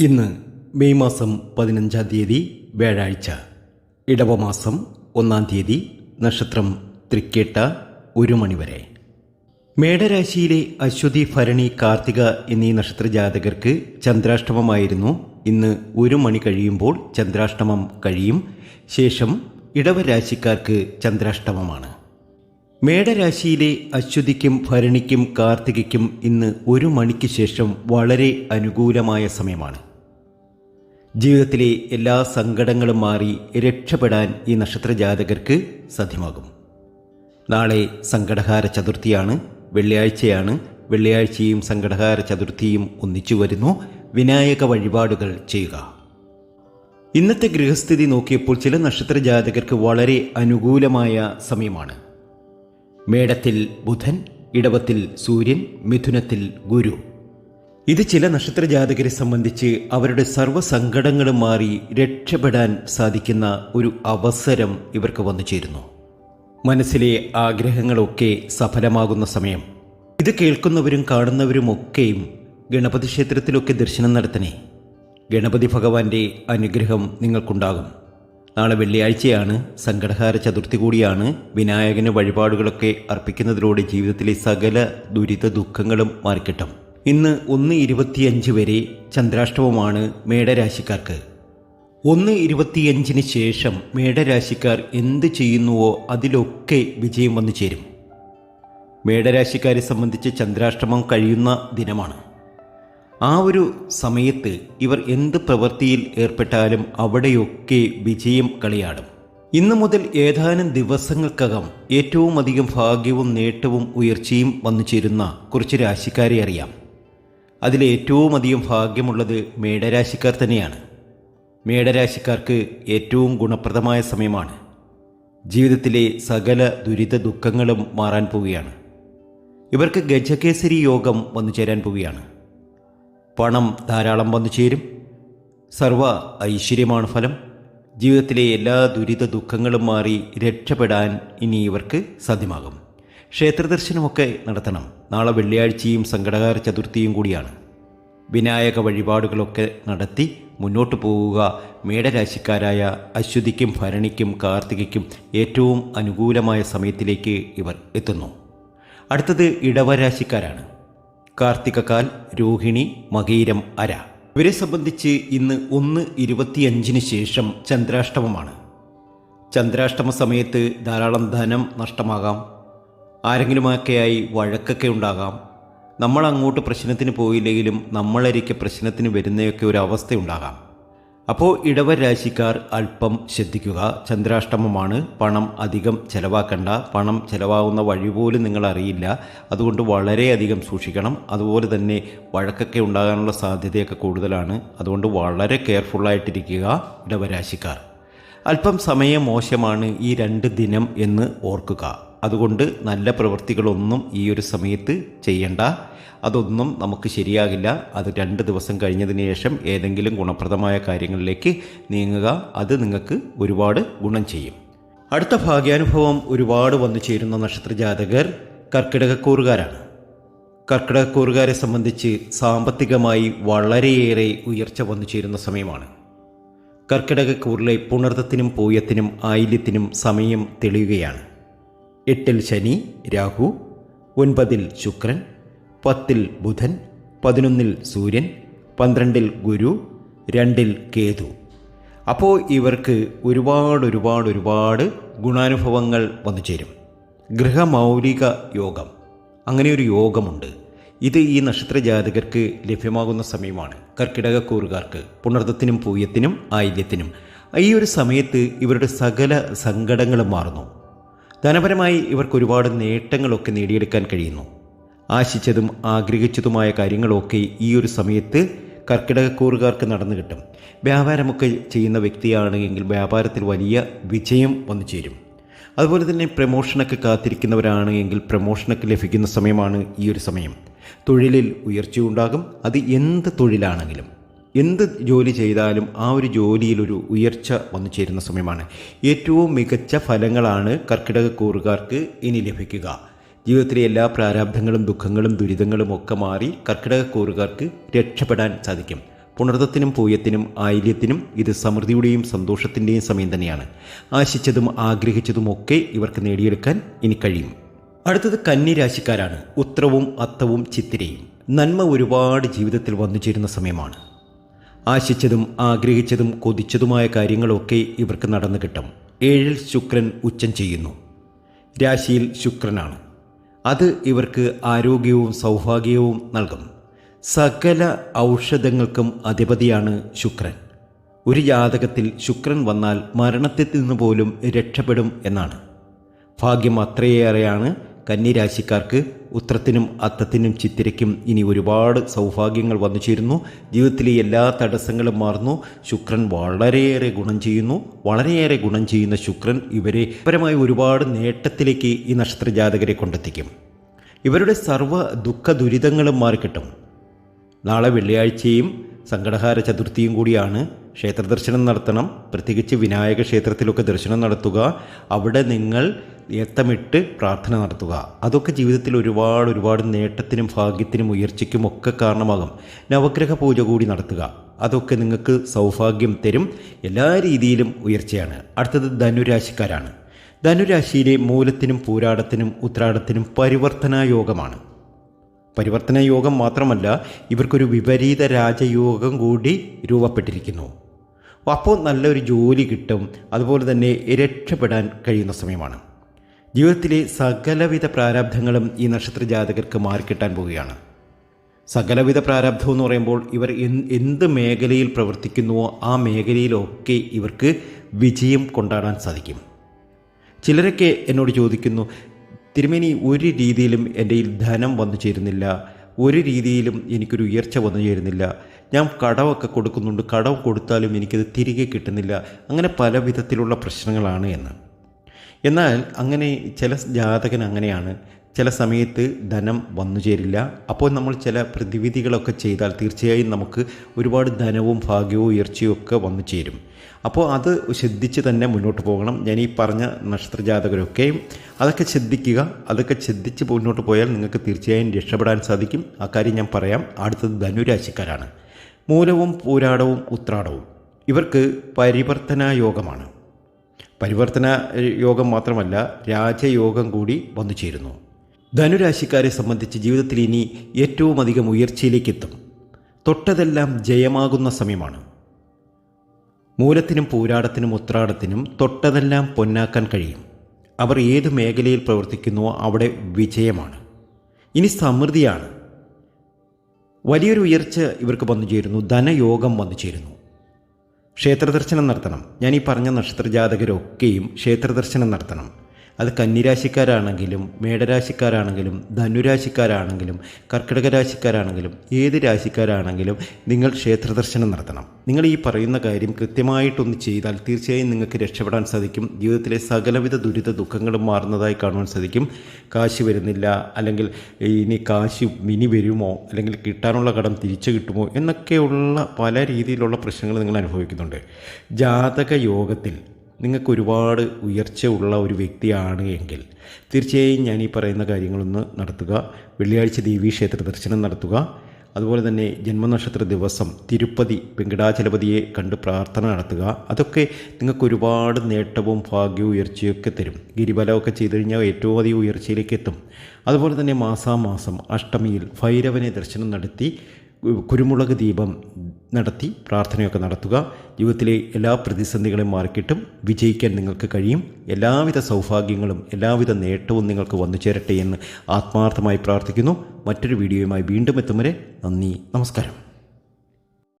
ഇന്ന് മെയ് മാസം പതിനഞ്ചാം തീയതി വ്യാഴാഴ്ച. ഇടവമാസം ഒന്നാം തീയതി നക്ഷത്രം തൃക്കേട്ട ഒരു മണിവരെ. മേടരാശിയിലെ അശ്വതി ഭരണി കാർത്തിക എന്നീ നക്ഷത്ര ജാതകർക്ക് ചന്ദ്രാഷ്ടമമായിരുന്നു. ഇന്ന് ഒരു മണി കഴിയുമ്പോൾ ചന്ദ്രാഷ്ടമം കഴിയും. ശേഷം ഇടവരാശിക്കാർക്ക് ചന്ദ്രാഷ്ടമമാണ്. മേടരാശിയിലെ അശ്വതിക്കും ഭരണിക്കും കാർത്തികയ്ക്കും ഇന്ന് ഒരു മണിക്ക് ശേഷം വളരെ അനുകൂലമായ സമയമാണ്. ജീവിതത്തിലെ എല്ലാ സങ്കടങ്ങളും മാറി രക്ഷപ്പെടാൻ ഈ നക്ഷത്ര ജാതകർക്ക് സാധ്യമാകും. നാളെ സങ്കടഹാര ചതുർത്ഥിയാണ് വെള്ളിയാഴ്ചയാണ് വെള്ളിയാഴ്ചയും സങ്കടഹാര ചതുർത്ഥിയും ഒന്നിച്ചു വരുന്നു. വിനായക വഴിപാടുകൾ ചെയ്യുക. ഇന്നത്തെ ഗൃഹസ്ഥിതി നോക്കിയപ്പോൾ ചില നക്ഷത്ര ജാതകർക്ക് വളരെ അനുകൂലമായ സമയമാണ്. മേടത്തിൽ ബുധൻ ഇടവത്തിൽ സൂര്യൻ മിഥുനത്തിൽ ഗുരു. ഇത് ചില നക്ഷത്ര ജാതകരെ സംബന്ധിച്ച് അവരുടെ സർവസങ്കടങ്ങളും മാറി രക്ഷപ്പെടാൻ സാധിക്കുന്ന ഒരു അവസരം ഇവർക്ക് വന്നു ചേരുന്നു. മനസ്സിലെ ആഗ്രഹങ്ങളൊക്കെ സഫലമാകുന്ന സമയം. ഇത് കേൾക്കുന്നവരും കാണുന്നവരും കാണുന്നവരുമൊക്കെയും ഗണപതി ക്ഷേത്രത്തിലൊക്കെ ദർശനം നടത്തണേ. ഗണപതി ഭഗവാന്റെ അനുഗ്രഹം നിങ്ങൾക്കുണ്ടാകും. നാളെ വെള്ളിയാഴ്ചയാണ് സങ്കടഹാര ചതുർത്ഥി കൂടിയാണ് വിനായകന് വഴിപാടുകളൊക്കെ അർപ്പിക്കുന്നതിലൂടെ ജീവിതത്തിലെ സകല ദുരിത ദുഃഖങ്ങളും മാറിക്കിട്ടും. ഇന്ന് ഒന്ന് ഇരുപത്തിയഞ്ച് വരെ ചന്ദ്രാഷ്ടമമാണ് മേടരാശിക്കാർക്ക്. ഒന്ന് ഇരുപത്തിയഞ്ചിന് ശേഷം മേടരാശിക്കാർ എന്ത് ചെയ്യുന്നുവോ അതിലൊക്കെ വിജയം വന്നു ചേരും. മേടരാശിക്കാരെ സംബന്ധിച്ച് ചന്ദ്രാഷ്ടമം കഴിയുന്ന ദിനമാണ്. ആ ഒരു സമയത്ത് ഇവർ എന്ത് പ്രവൃത്തിയിൽ ഏർപ്പെട്ടാലും അവിടെയൊക്കെ വിജയം കളിയാടും. ഇന്നു മുതൽ ഏതാനും ദിവസങ്ങൾക്കകം ഏറ്റവും അധികം ഭാഗ്യവും നേട്ടവും ഉയർച്ചയും വന്നു ചേരുന്ന കുറച്ച് രാശിക്കാരെ അറിയാം. അതിൽ ഏറ്റവും അധികം ഭാഗ്യമുള്ളത് മേടരാശിക്കാർ തന്നെയാണ്. മേടരാശിക്കാർക്ക് ഏറ്റവും ഗുണപ്രദമായ സമയമാണ്. ജീവിതത്തിലെ സകല ദുരിത ദുഃഖങ്ങളും മാറാൻ പോവുകയാണ്. ഇവർക്ക് ഗജകേസരി യോഗം വന്നു ചേരാൻ പോവുകയാണ്. പണം ധാരാളം വന്നു ചേരും. സർവ ഐശ്വര്യമാണ് ഫലം. ജീവിതത്തിലെ എല്ലാ ദുരിത ദുഃഖങ്ങളും മാറി രക്ഷപ്പെടാൻ ഇനി ഇവർക്ക് സാധ്യമാകും. ക്ഷേത്രദർശനമൊക്കെ നടത്തണം. നാളെ വെള്ളിയാഴ്ചയും സങ്കടകാര ചതുർത്ഥിയും കൂടിയാണ്. വിനായക വഴിപാടുകളൊക്കെ നടത്തി മുന്നോട്ട് പോവുക മേടരാശിക്കാരായ അശ്വതിക്കും ഭരണിക്കും കാർത്തികയ്ക്കും ഏറ്റവും അനുകൂലമായ സമയത്തിലേക്ക് ഇവർ എത്തുന്നു. അടുത്തത് ഇടവരാശിക്കാരാണ്. കാർത്തികക്കാൽ രോഹിണി മകീരം അര. ഇവരെ സംബന്ധിച്ച് ഇന്ന് ഒന്ന് ഇരുപത്തിയഞ്ചിന് ശേഷം ചന്ദ്രാഷ്ടമമാണ്. ചന്ദ്രാഷ്ടമ സമയത്ത് ധാരാളം ധനം നഷ്ടമാകാം. ആരെങ്കിലുമൊക്കെയായി വഴക്കൊക്കെ ഉണ്ടാകാം. നമ്മൾ അങ്ങോട്ട് പ്രശ്നത്തിന് പോയില്ലെങ്കിലും നമ്മളരിക്ക പ്രശ്നത്തിന് വരുന്നതൊക്കെ ഒരു അവസ്ഥയുണ്ടാകാം. അപ്പോൾ ഇടവ രാശിക്കാർ അല്പം ശ്രദ്ധിക്കുക. ചന്ദ്രാഷ്ടമമാണ് പണം അധികം ചെലവാക്കണ്ട. പണം ചെലവാകുന്ന വഴി പോലും നിങ്ങൾ അറിയില്ല അതുകൊണ്ട് വളരെയധികം സൂക്ഷിക്കണം. അതുപോലെ തന്നെ വഴക്കൊക്കെ ഉണ്ടാകാനുള്ള സാധ്യതയൊക്കെ കൂടുതലാണ്. അതുകൊണ്ട് വളരെ കെയർഫുള്ളായിട്ടിരിക്കുക ഇടവരാശിക്കാർ. അല്പം സമയം മോശമാണ് ഈ രണ്ട് ദിനം എന്ന് ഓർക്കുക. അതുകൊണ്ട് നല്ല പ്രവൃത്തികളൊന്നും ഈ ഒരു സമയത്ത് ചെയ്യണ്ട. അതൊന്നും നമുക്ക് ശരിയാകില്ല. അത് രണ്ട് ദിവസം കഴിഞ്ഞതിന് ശേഷം ഏതെങ്കിലും ഗുണപ്രദമായ കാര്യങ്ങളിലേക്ക് നീങ്ങുക. അത് നിങ്ങൾക്ക് ഒരുപാട് ഗുണം ചെയ്യും. അടുത്ത ഭാഗ്യാനുഭവം ഒരുപാട് വന്നു ചേരുന്ന നക്ഷത്ര ജാതകർ കർക്കിടകക്കൂറുകാരാണ്. കർക്കിടകക്കൂറുകാരെ സംബന്ധിച്ച് സാമ്പത്തികമായി വളരെയേറെ ഉയർച്ച വന്നു ചേരുന്ന സമയമാണ്. കർക്കിടകക്കൂറിലെ പുണർത്തത്തിനും പൂയത്തിനും ആയില്യത്തിനും സമയം തെളിയുകയാണ്. എട്ടിൽ ശനി രാഹു ഒൻപതിൽ ശുക്രൻ പത്തിൽ ബുധൻ പതിനൊന്നിൽ സൂര്യൻ പന്ത്രണ്ടിൽ ഗുരു രണ്ടിൽ കേതു. അപ്പോൾ ഇവർക്ക് ഒരുപാട് ഒരുപാട് ഒരുപാട് ഗുണാനുഭവങ്ങൾ വന്നു ചേരും. ഗൃഹമൗലിക യോഗം. അങ്ങനെ ഒരു യോഗമുണ്ട്. ഇത് ഈ നക്ഷത്ര ജാതകർക്ക് ലഭ്യമാകുന്ന സമയമാണ്. കർക്കിടകക്കൂറുകാർക്ക് പുണർത്തത്തിനും പൂയത്തിനും ആയില്യത്തിനും. ഈ ഒരു സമയത്ത് ഇവരുടെ സകല സങ്കടങ്ങളും മാറുന്നു. ധനപരമായി ഇവർക്ക് ഒരുപാട് നേട്ടങ്ങളൊക്കെ നേടിയെടുക്കാൻ കഴിയുന്നു. ആശിച്ചതും ആഗ്രഹിച്ചതുമായ കാര്യങ്ങളൊക്കെ ഈ ഒരു സമയത്ത് കർക്കിടകക്കൂറുകാർക്ക് നടന്നു കിട്ടും. വ്യാപാരമൊക്കെ ചെയ്യുന്ന വ്യക്തിയാണെങ്കിൽ വ്യാപാരത്തിൽ വലിയ വിജയം വന്നു ചേരും. അതുപോലെ തന്നെ പ്രമോഷനൊക്കെ കാത്തിരിക്കുന്നവരാണെങ്കിൽ പ്രമോഷനൊക്കെ ലഭിക്കുന്ന സമയമാണ് ഈ ഒരു സമയം. തൊഴിലിൽ ഉയർച്ചയുണ്ടാകും. അത് എന്ത് തൊഴിലാണെങ്കിലും. എന്ത് ജോലി ചെയ്താലും ആ ഒരു ജോലിയിലൊരു ഉയർച്ച വന്നു ചേരുന്ന സമയമാണ്. ഏറ്റവും മികച്ച ഫലങ്ങളാണ് കർക്കിടക കൂറുകാർക്ക് ഇനി ലഭിക്കുക. ജീവിതത്തിലെ എല്ലാ പ്രാരാബ്ധങ്ങളും ദുഃഖങ്ങളും ദുരിതങ്ങളും ഒക്കെ മാറി കർക്കിടക കൂറുകാർക്ക് രക്ഷപ്പെടാൻ സാധിക്കും. പുണർത്തത്തിനും പൂയത്തിനും ആയില്യത്തിനും ഇത് സമൃദ്ധിയുടെയും സന്തോഷത്തിന്റെയും സമയം തന്നെയാണ്. ആശിച്ചതും ആഗ്രഹിച്ചതുമൊക്കെ ഇവർക്ക് നേടിയെടുക്കാൻ ഇനി കഴിയും. അടുത്തത് കന്നി രാശിക്കാരാണ്. ഉത്രവും അത്തവും ചിത്തിരയും. നന്മ ഒരുപാട് ജീവിതത്തിൽ വന്നു ചേരുന്ന സമയമാണ്. ആശിച്ചതും ആഗ്രഹിച്ചതും കൊതിച്ചതുമായ കാര്യങ്ങളൊക്കെ ഇവർക്ക് നടന്നു കിട്ടും. ഏഴിൽ ശുക്രൻ ഉച്ചം ചെയ്യുന്നു. രാശിയിൽ ശുക്രനാണ്. അത് ഇവർക്ക് ആരോഗ്യവും സൗഭാഗ്യവും നൽകും. സകല ഔഷധങ്ങൾക്കും അധിപതിയാണ് ശുക്രൻ. ഒരു ജാതകത്തിൽ ശുക്രൻ വന്നാൽ മരണത്തിൽ നിന്ന് പോലും രക്ഷപ്പെടും എന്നാണ്. ഭാഗ്യം അത്രയേറെയാണ്. കന്നിരാശിക്കാർക്ക് ഉത്രത്തിനും അത്തത്തിനും ചിത്തിരയ്ക്കും ഇനി ഒരുപാട് സൗഭാഗ്യങ്ങൾ വന്നു ചേരുന്നു. ജീവിതത്തിലെ എല്ലാ തടസ്സങ്ങളും മാറുന്നു. ശുക്രൻ വളരെയേറെ ഗുണം ചെയ്യുന്നു. വളരെയേറെ ഗുണം ചെയ്യുന്ന ശുക്രൻ ഇവരെ പരമായി ഒരുപാട് നേട്ടത്തിലേക്ക് ഈ നക്ഷത്ര ജാതകരെ കൊണ്ടെത്തിക്കും. ഇവരുടെ സർവ ദുഃഖ ദുരിതങ്ങളും മാറിക്കിട്ടും. നാളെ വെള്ളിയാഴ്ചയും സങ്കടഹാര ചതുർത്ഥിയും കൂടിയാണ്. ക്ഷേത്ര ദർശനം നടത്തണം. പ്രത്യേകിച്ച് വിനായക ക്ഷേത്രത്തിലൊക്കെ ദർശനം നടത്തുക. അവിടെ നിങ്ങൾ ഏത്തമിട്ട് പ്രാർത്ഥന നടത്തുക. അതൊക്കെ ജീവിതത്തിൽ ഒരുപാട് ഒരുപാട് നേട്ടത്തിനും ഭാഗ്യത്തിനും ഉയർച്ചയ്ക്കും ഒക്കെ കാരണമാകും. നവഗ്രഹ പൂജ കൂടി നടത്തുക. അതൊക്കെ നിങ്ങൾക്ക് സൗഭാഗ്യം തരും. എല്ലാ രീതിയിലും ഉയർച്ചയാണ്. അടുത്തത് ധനുരാശിക്കാരാണ്. ധനുരാശിയിലെ മൂലത്തിനും പൂരാടത്തിനും ഉത്രാടത്തിനും പരിവർത്തന യോഗമാണ്. പരിവർത്തന യോഗം മാത്രമല്ല ഇവർക്കൊരു വിപരീത രാജയോഗം കൂടി രൂപപ്പെട്ടിരിക്കുന്നു. അപ്പോൾ നല്ലൊരു ജോലി കിട്ടും. അതുപോലെ തന്നെ രക്ഷപ്പെടാൻ കഴിയുന്ന സമയമാണ്. ജീവിതത്തിലെ സകലവിധ പ്രാരാബ്ധങ്ങളും ഈ നക്ഷത്ര ജാതകർക്ക് മാറിക്കിട്ടാൻ പോവുകയാണ്. സകലവിധ പ്രാരാബ്ധം എന്ന് പറയുമ്പോൾ ഇവർ എന്ത് മേഖലയിൽ പ്രവർത്തിക്കുന്നുവോ ആ മേഖലയിലൊക്കെ ഇവർക്ക് വിജയം കൊണ്ടാടാൻ സാധിക്കും. ചിലരൊക്കെ എന്നോട് ചോദിക്കുന്നു തിരുമേനി ഒരു രീതിയിലും എന്റെ ധനം വന്നു ചേരുന്നില്ല. ഒരു രീതിയിലും എനിക്കൊരു ഉയർച്ച വന്നു ചേരുന്നില്ല. ഞാൻ കടമൊക്കെ കൊടുക്കുന്നുണ്ട്. കടം കൊടുത്താലും എനിക്കത് തിരികെ കിട്ടുന്നില്ല. അങ്ങനെ പല വിധത്തിലുള്ള പ്രശ്നങ്ങളാണ് എന്ന്. എന്നാൽ അങ്ങനെ ചില ജാതകൻ അങ്ങനെയാണ്. ചില സമയത്ത് ധനം വന്നു ചേരില്ല. അപ്പോൾ നമ്മൾ ചില പ്രതിവിധികളൊക്കെ ചെയ്താൽ തീർച്ചയായും നമുക്ക് ഒരുപാട് ധനവും ഭാഗ്യവും ഉയർച്ചയും ഒക്കെ വന്നു ചേരും. അപ്പോൾ അത് ശ്രദ്ധിച്ച് തന്നെ മുന്നോട്ട് പോകണം. ഞാൻ ഈ പറഞ്ഞ നക്ഷത്രജാതകരൊക്കെയും അതൊക്കെ ശ്രദ്ധിക്കുക അതൊക്കെ ശ്രദ്ധിച്ച് മുന്നോട്ട് പോയാൽ നിങ്ങൾക്ക് തീർച്ചയായും രക്ഷപ്പെടാൻ സാധിക്കും. ആ കാര്യം ഞാൻ പറയാം. അടുത്തത് ധനുരാശിക്കാരാണ്. മൂലവും പൂരാടവും ഉത്രാടവും. ഇവർക്ക് പരിവർത്തന യോഗമാണ്. പരിവർത്തന യോഗം മാത്രമല്ല രാജയോഗം കൂടി വന്നു ചേരുന്നു. ധനുരാശിക്കാരെ സംബന്ധിച്ച് ജീവിതത്തിൽ ഇനി ഏറ്റവും അധികം ഉയർച്ചയിലേക്ക് എത്തും. തൊട്ടതെല്ലാം ജയമാകുന്ന സമയമാണ്. മൂലത്തിനും പൂരാടത്തിനും ഉത്രാടത്തിനും തൊട്ടതെല്ലാം പൊന്നാക്കാൻ കഴിയും. അവർ ഏത് മേഖലയിൽ പ്രവർത്തിക്കുന്നുവോ അവിടെ വിജയമാണ്. ഇനി സമൃദ്ധിയാണ്. വലിയൊരു ഉയർച്ച ഇവർക്ക് വന്നു ചേരുന്നു. ധനയോഗം വന്നു ചേരുന്നു. ക്ഷേത്രദർശനം നടത്തണം. ഞാൻ ഈ പറഞ്ഞ നക്ഷത്രജാതകരൊക്കെയും ക്ഷേത്രദർശനം നടത്തണം. അത് കന്നിരാശിക്കാരാണെങ്കിലും മേടരാശിക്കാരാണെങ്കിലും ധനുരാശിക്കാരാണെങ്കിലും കർക്കിടക രാശിക്കാരാണെങ്കിലും ഏത് രാശിക്കാരാണെങ്കിലും നിങ്ങൾ ക്ഷേത്ര ദർശനം നടത്തണം. നിങ്ങൾ ഈ പറയുന്ന കാര്യം കൃത്യമായിട്ടൊന്ന് ചെയ്താൽ തീർച്ചയായും നിങ്ങൾക്ക് രക്ഷപ്പെടാൻ സാധിക്കും. ജീവിതത്തിലെ സകലവിധ ദുരിത ദുഃഖങ്ങളും മാറുന്നതായി കാണുവാൻ സാധിക്കും. കാശ് വരുന്നില്ല അല്ലെങ്കിൽ ഇനി കാശ് ഇനി വരുമോ അല്ലെങ്കിൽ കിട്ടാനുള്ള കടം തിരിച്ചു കിട്ടുമോ എന്നൊക്കെയുള്ള പല രീതിയിലുള്ള പ്രശ്നങ്ങൾ നിങ്ങൾ അനുഭവിക്കുന്നുണ്ട്. ജാതക യോഗത്തിൽ നിങ്ങൾക്ക് ഒരുപാട് ഉയർച്ച ഉള്ള ഒരു വ്യക്തിയാണ് എങ്കിൽ തീർച്ചയായും ഞാൻ ഈ പറയുന്ന കാര്യങ്ങളൊന്ന് നടത്തുക. വെള്ളിയാഴ്ച ദേവീ ക്ഷേത്ര ദർശനം നടത്തുക. അതുപോലെ തന്നെ ജന്മനക്ഷത്ര ദിവസം തിരുപ്പതി വെങ്കടാചലപതിയെ കണ്ട് പ്രാർത്ഥന നടത്തുക. അതൊക്കെ നിങ്ങൾക്ക് ഒരുപാട് നേട്ടവും ഭാഗ്യവും ഉയർച്ചയൊക്കെ തരും. ഗിരിബലമൊക്കെ ചെയ്തു കഴിഞ്ഞാൽ ഏറ്റവും അധികം ഉയർച്ചയിലേക്ക് എത്തും. അതുപോലെ തന്നെ മാസാമാസം അഷ്ടമിയിൽ ഭൈരവനെ ദർശനം നടത്തി കുരുമുളക് ദീപം നടത്തി പ്രാർത്ഥനയൊക്കെ നടത്തുക. ജീവിതത്തിലെ എല്ലാ പ്രതിസന്ധികളെയും മാറിക്കിട്ടും വിജയിക്കാൻ നിങ്ങൾക്ക് കഴിയും. എല്ലാവിധ സൗഭാഗ്യങ്ങളും എല്ലാവിധ നേട്ടവും നിങ്ങൾക്ക് വന്നു ചേരട്ടെ എന്ന് ആത്മാർത്ഥമായി പ്രാർത്ഥിക്കുന്നു. മറ്റൊരു വീഡിയോയുമായി വീണ്ടും എത്തും വരെ നന്ദി നമസ്കാരം.